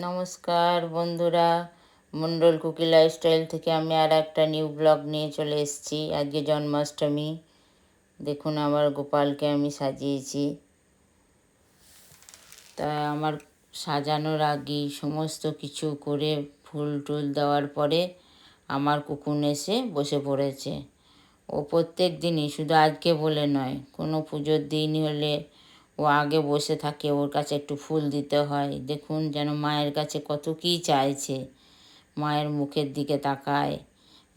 নমস্কার বন্ধুরা, Mondal cookie lifestyle থেকে আমি আর একটা নিউ ব্লগ নিয়ে চলে এসেছি। আজকে জন্মাষ্টমী। দেখুন, আমার গোপালকে আমি সাজিয়েছি। তা আমার সাজানোর আগেই সমস্ত কিছু করে ফুল টুল দেওয়ার পরে আমার কুকুন এসে বসে পড়েছে। ও প্রত্যেক দিনই, শুধু আজকে বলে নয়, কোনো পুজোর দিন হলে ও আগে বসে থাকে, ওর কাছে একটু ফুল দিতে হয়। দেখুন যেন মায়ের কাছে কত কী চাইছে। মায়ের মুখের দিকে তাকায়।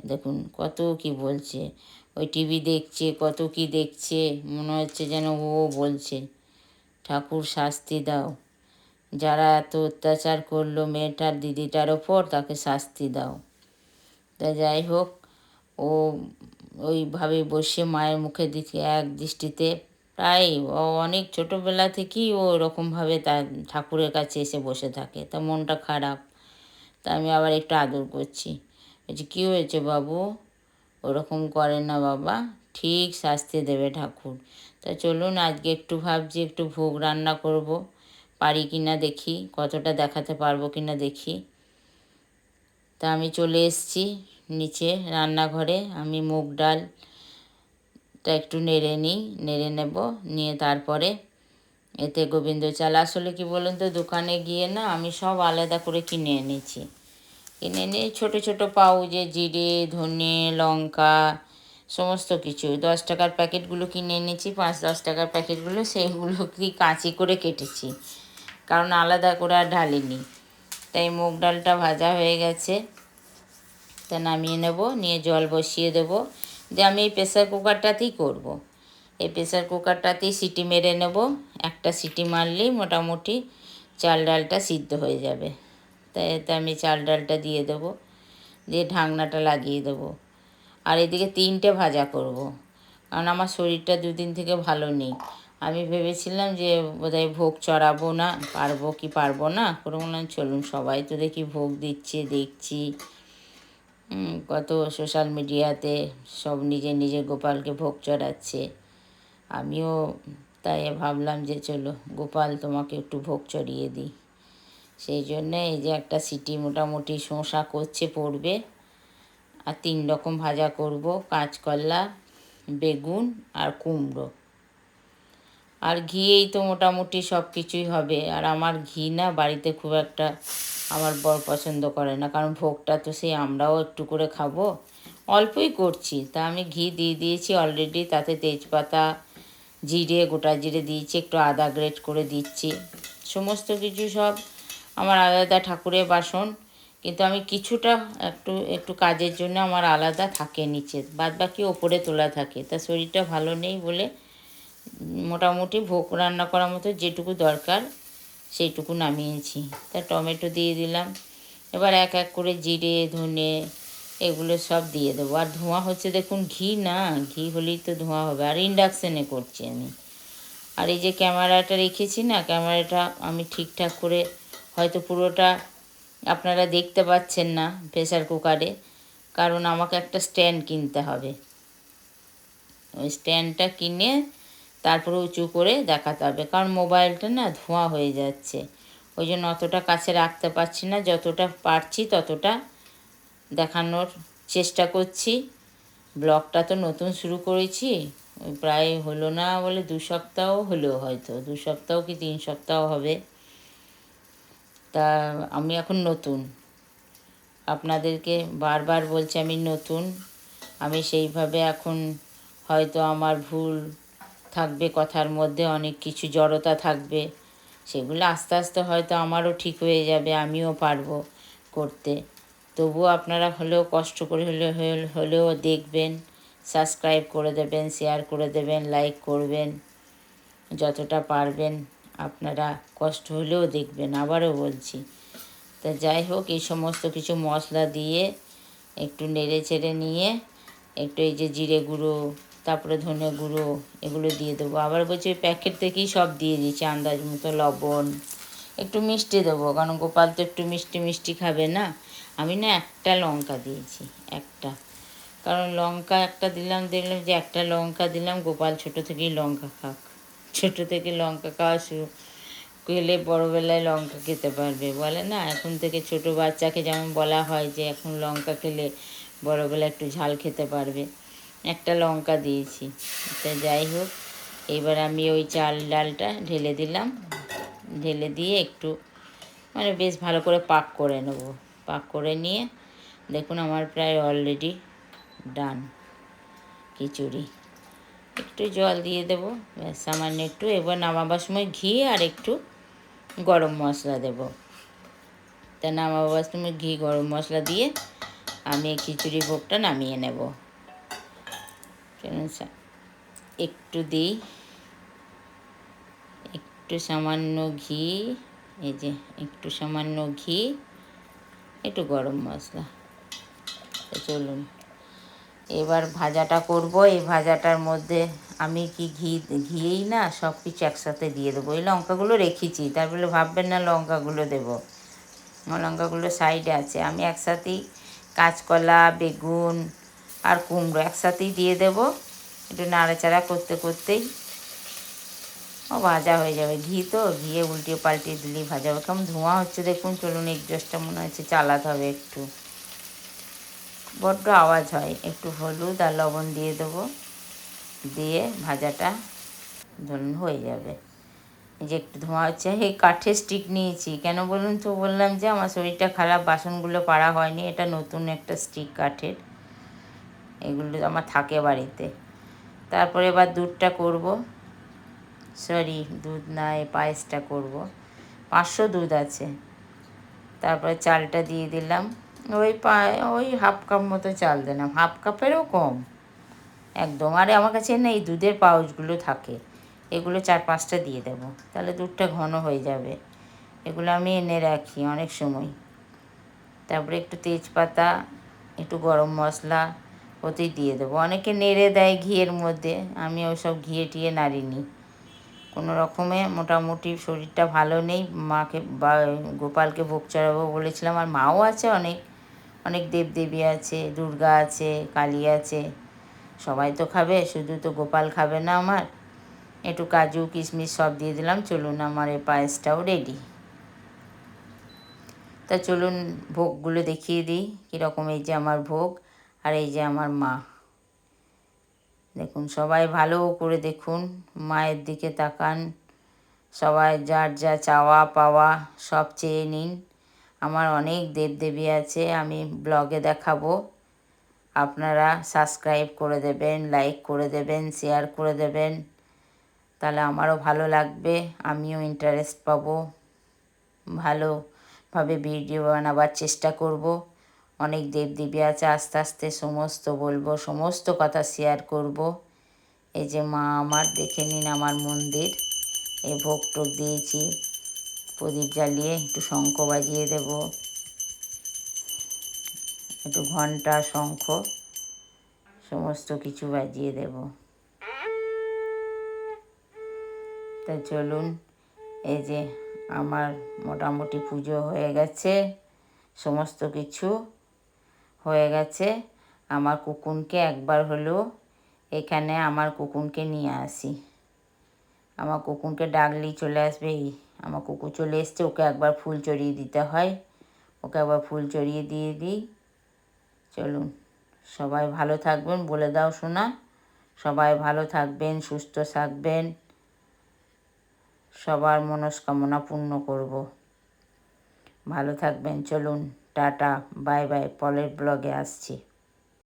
দেখুন কত কি বলছে। ওই টিভি দেখছে, কত কি দেখছে। মনে হচ্ছে যেন ও বলছে, ঠাকুর শাস্তি দাও। যারা এত অত্যাচার করল মেয়েটার দিদিটার ওপর, তাকে শাস্তি দাও। তা যাই হোক, ও ওইভাবে বসে মায়ের মুখের দিকে এক দৃষ্টিতে প্রায় অনেক ছোটোবেলা থেকেই ও ওরকমভাবে তার ঠাকুরের কাছে এসে বসে থাকে। তা মনটা খারাপ। তা আমি আবার একটু আদর করছি। বলছি, কী হয়েছে বাবু? ওরকম করে না বাবা। ঠিক শাস্তি দেবে ঠাকুর। তা চলুন, আজকে একটু ভাবছি, একটু ভোগ রান্না করব। পারি কি না দেখি, কতটা দেখাতে পারব কি না দেখি। তা আমি চলে এসেছি নিচে রান্নাঘরে। আমি মুগ ডাল তা একটু নেড়ে নিই, নেড়ে নেব, নিয়ে তারপরে এতে গোবিন্দ চাল। আসলে কি বলুন তো, দোকানে গিয়ে না আমি সব আলাদা করে কিনে এনেছি। কিনে নিয়ে ছোটো ছোটো পাউজে জিরে, ধনে, লঙ্কা, সমস্ত কিছু। দশ টাকার প্যাকেটগুলো কিনে এনেছি, পাঁচ, দশ টাকার প্যাকেটগুলো সেইগুলো কি কাঁচি করে কেটেছি। কারণ আলাদা করে আর ঢালিনি। তাই মুগ ডালটা ভাজা হয়ে গেছে। তা নামিয়ে নেব, নিয়ে জল বসিয়ে দেবো। যে আমি এই প্রেসার কুকারটাতেই করব। এই প্রেসার কুকারটাতেই সিটি মেরে নেব। একটা সিটি মারলেই মোটামুটি চাল ডালটা সিদ্ধ হয়ে যাবে। তাই এতে আমি চাল ডালটা দিয়ে দেবো, দিয়ে ঢাকনাটা লাগিয়ে দেবো। আর এদিকে তিনটে ভাজা করব। কারণ আমার শরীরটা দুদিন থেকে ভালো নেই। আমি ভেবেছিলাম যে বোধহয় ভোগ চড়াবো না, পারব কি পারব না? করে বললাম, চলুন সবাই তো দেখি ভোগ দিচ্ছে, দেখছি। কত সোশ্যাল মিডিয়াতে সব নিজে নিজে গোপালকে ভোগ চড়াচ্ছে। আমিও তাই ভাবলাম যে চলো, গোপাল তোমাকে একটু ভোগ চড়িয়ে দিই। সেই জন্যে এই যে একটা সিটি মোটামুটি শোঁসা করছে, পড়বে। আর তিন রকম ভাজা করব, কাঁচকলা, বেগুন আর কুমড়ো। আর ঘিয়েই তো মোটামুটি সব কিছুই হবে। আর আমার ঘি না বাড়িতে খুব একটা আমার বর পছন্দ করে না। কারণ ভোগটা তো সেই আমরাও একটু করে খাব। অল্পই করছি। তা আমি ঘি দিয়ে দিয়েছি অলরেডি তাতে তেজপাতা, জিরে, গোটা জিরে দিয়েছি, একটু আদা গ্রেট করে দিচ্ছি। সমস্ত কিছু সব আমার আলাদা ঠাকুরের বাসন। কিন্তু আমি কিছুটা একটু একটু কাজের জন্য আমার আলাদা থাকে নিচে। বাদ বাকি ওপরে তোলা থাকে। তা শরীরটা ভালো নেই বলে মোটামুটি ভোগ রান্না করার মতো যেটুকু দরকার সেইটুকু নামিয়েছি। তা টমেটো দিয়ে দিলাম। এবার এক এক করে জিরে, ধনে এগুলো সব দিয়ে দেবো। আর ধোঁয়া হচ্ছে দেখুন ঘি না, ঘি হলেই তো ধোঁয়া হবে। আর ইন্ডাকশানে করছি আমি। আর এই যে ক্যামেরাটা রেখেছি না, ক্যামেরাটা আমি ঠিকঠাক করে হয়তো পুরোটা আপনারা দেখতে পাচ্ছেন না প্রেসার কুকারে কারণ আমাকে একটা স্ট্যান্ড কিনতে হবে। ওই স্ট্যান্ডটা কিনে তারপরে উঁচু করে দেখাতে হবে। কারণ মোবাইলটা না ধোঁয়া হয়ে যাচ্ছে। ওই জন্য অতটা কাছে রাখতে পারছি না। যতটা পারছি ততটা দেখানোর চেষ্টা করছি। ব্লগটা তো নতুন শুরু করেছি। প্রায় হলো না বলে দু সপ্তাহ হলেও হয়তো। দু সপ্তাহ কি তিন সপ্তাহ হবে। তা আমি এখন নতুন। আপনাদেরকে বারবার বলছি আমি নতুন। আমি সেইভাবে এখন হয়তো আমার ভুল থাকবে, কথার মধ্যে অনেক কিছু জড়তা থাকবে। সেগুলো আস্তে আস্তে হয়তো আমারও ঠিক হয়ে যাবে, আমিও পারব করতে। তবুও আপনারা হলেও কষ্ট করে হলে, হলেও দেখবেন, সাবস্ক্রাইব করে দেবেন, শেয়ার করে দেবেন, লাইক করবেন। যতটা পারবেন আপনারা কষ্ট হলেও দেখবেন, আবারও বলছি। তা যাই হোক, এই সমস্ত কিছু মশলা দিয়ে একটু নেড়ে চেড়ে নিয়ে, একটু এই যে জিরে গুঁড়ো তারপরে ধনে গুঁড়ো এগুলো দিয়ে দেবো। আবার বলছি প্যাকেট থেকেই সব দিয়ে দিচ্ছি আন্দাজ মতো লবণ। একটু মিষ্টি দেবো, কারণ গোপাল তো একটু মিষ্টি মিষ্টি খাবে না। আমি না একটা লঙ্কা দিয়েছি, একটা। কারণ লঙ্কা একটা দিলাম, দেখলাম যে একটা লঙ্কা দিলাম, গোপাল ছোট থেকেই লঙ্কা খাক। ছোট থেকে লঙ্কা খাওয়া শুরু খেলে বড়োবেলায় লঙ্কা খেতে পারবে। বলে না, এখন থেকে ছোট বাচ্চাকে যেমন বলা হয় যে এখন লঙ্কা খেলে বড়োবেলায় একটু ঝাল খেতে পারবে। একটা লঙ্কা দিয়েছি। তা যাই হোক, এবার আমি ওই চাল ডালটা ঢেলে দিলাম। ঢেলে দিয়ে একটু মানে বেশ ভালো করে পাক করে নেব। পাক করে নিয়ে, দেখুন আমার প্রায় অলরেডি ডান খিচুড়ি। একটু জল দিয়ে দেবো, ব্যাস সামান্য একটু। এবার নামাবার সময় ঘি আর একটু গরম মশলা দেব। তা নামাবার সময় ঘি, গরম মশলা দিয়ে আমি খিচুড়ি ভোগটা নামিয়ে নেব। চলুন সা- একটু দিই। একটু সামান্য ঘি, এই যে একটু সামান্য ঘি, একটু গরম মশলা। চলুন, এবার ভাজাটা করব। এই ভাজাটার মধ্যে আমি কি ঘি, ঘিয়েই না সব কিছু একসাথে দিয়ে দেবো। এই লঙ্কাগুলো রেখেছি তারপরে ভাববেন না লঙ্কাগুলো দেবো। লঙ্কাগুলো সাইডে আছে। আমি একসাথেই কাঁচকলা, বেগুন আর কুমড়ো একসাথেই দিয়ে দেবো। একটু নাড়াচাড়া করতে করতেই ও ভাজা হয়ে যাবে। ঘি তো ঘিয়ে উল্টিয়ে পাল্টিয়ে দিলেই ভাজা হবে। কেমন ধোঁয়া হচ্ছে দেখুন, চলুন এক্সজস্টটা মনে হচ্ছে চালাতে হবে একটু। বড্ড আওয়াজ হয়, একটু হলুদ আর লবণ দিয়ে দেবো। দিয়ে ভাজাটা ধরুন হয়ে যাবে। এই যে একটু ধোঁয়া হচ্ছে, এই কাঠের স্টিক নিয়েছি। কেন বলুন তো? বললাম যে আমার শরীরটা খারাপ, বাসনগুলো পাড়া হয়নি। এটা নতুন একটা স্টিক কাঠের। এগুলো আমার থাকে বাড়িতে। তারপরে এবার দুধটা করব। সরি, দুধ না এই পায়েসটা করব। পাঁচশো দুধ আছে। তারপরে চালটা দিয়ে দিলাম। ওই পায়ে ওই হাফ কাপ মতো চাল দিলাম। হাফ কাপেরও কম। একদম। আরে আমার কাছে না এই দুধের পাউচগুলো থাকে। এগুলো চার পাঁচটা দিয়ে দেবো। তাহলে দুধটা ঘন হয়ে যাবে। এগুলো আমি এনে রাখি অনেক সময়। তারপরে একটু তেজপাতা, একটু গরম মশলা ওতেই দিয়ে দেবো। অনেকে নেড়ে দেয় ঘিয়ের মধ্যে, আমি ওসব ঘিয়ে টিয়ে নাড়িনি। কোনো রকমে মোটামুটি শরীরটা ভালো নেই, মাকে বা গোপালকে ভোগ চড়াবো বলেছিলাম, আর মাও আছে অনেক অনেক দেবদেবী আছে, দুর্গা আছে, কালী আছে, সবাই তো খাবে, শুধু তো গোপাল খাবে না আমার। একটু কাজু, কিশমিশ সব দিয়ে দিলাম, চলুন আমার এই পায়েসটাও রেডি তা চলুন ভোগগুলো দেখিয়ে দিই, কীরকম এই যে আমার ভোগ। আর এই যে আমার মা। দেখুন, সবাই ভালো করে দেখুন, মায়ের দিকে তাকান। সবাই যার যা চাওয়া পাওয়া সব চেয়ে নিন। আমার অনেক দেবদেবী আছে, আমি ব্লগে দেখাবো। আপনারা সাবস্ক্রাইব করে দেবেন, লাইক করে দেবেন, শেয়ার করে দেবেন। তাহলে আমারও ভালো লাগবে, আমিও ইন্টারেস্ট পাবো। ভালোভাবে ভিডিও বানাবার চেষ্টা করব। অনেক দেবদেবী আছে, আস্তে আস্তে সমস্ত বলব, সমস্ত কথা শেয়ার করব। এই যে মা আমার, দেখে নিন আমার মন্দির। এই ভোগ টোগ দিয়েছি, প্রদীপ জ্বালিয়ে একটু শঙ্খ বাজিয়ে দেব। একটু ঘণ্টা শঙ্খ, সমস্ত কিছু বাজিয়ে দেব। তা চলুন, এই যে আমার মোটামুটি পুজো হয়ে গেছে, সমস্ত কিছু হয়ে গেছে। আমার কুকুনকে একবার হলেও এখানে আমার কুকুনকে নিয়ে আসি। আমার কুকুনকে ডাকলেই চলে আসবে। এই, আমার কুকুর চলে এসছে, ওকে একবার ফুল চড়িয়ে দিতে হয়। ওকে একবার ফুল চড়িয়ে দিয়ে দিই। চলুন, সবাই ভালো থাকবেন বলে দাও শোনা সবাই ভালো থাকবেন, সুস্থ থাকবেন। সবার মনস্কামনা পূর্ণ করব। ভালো থাকবেন, চলুন। টাটা বাই বাই পলের ব্লগে আসছি।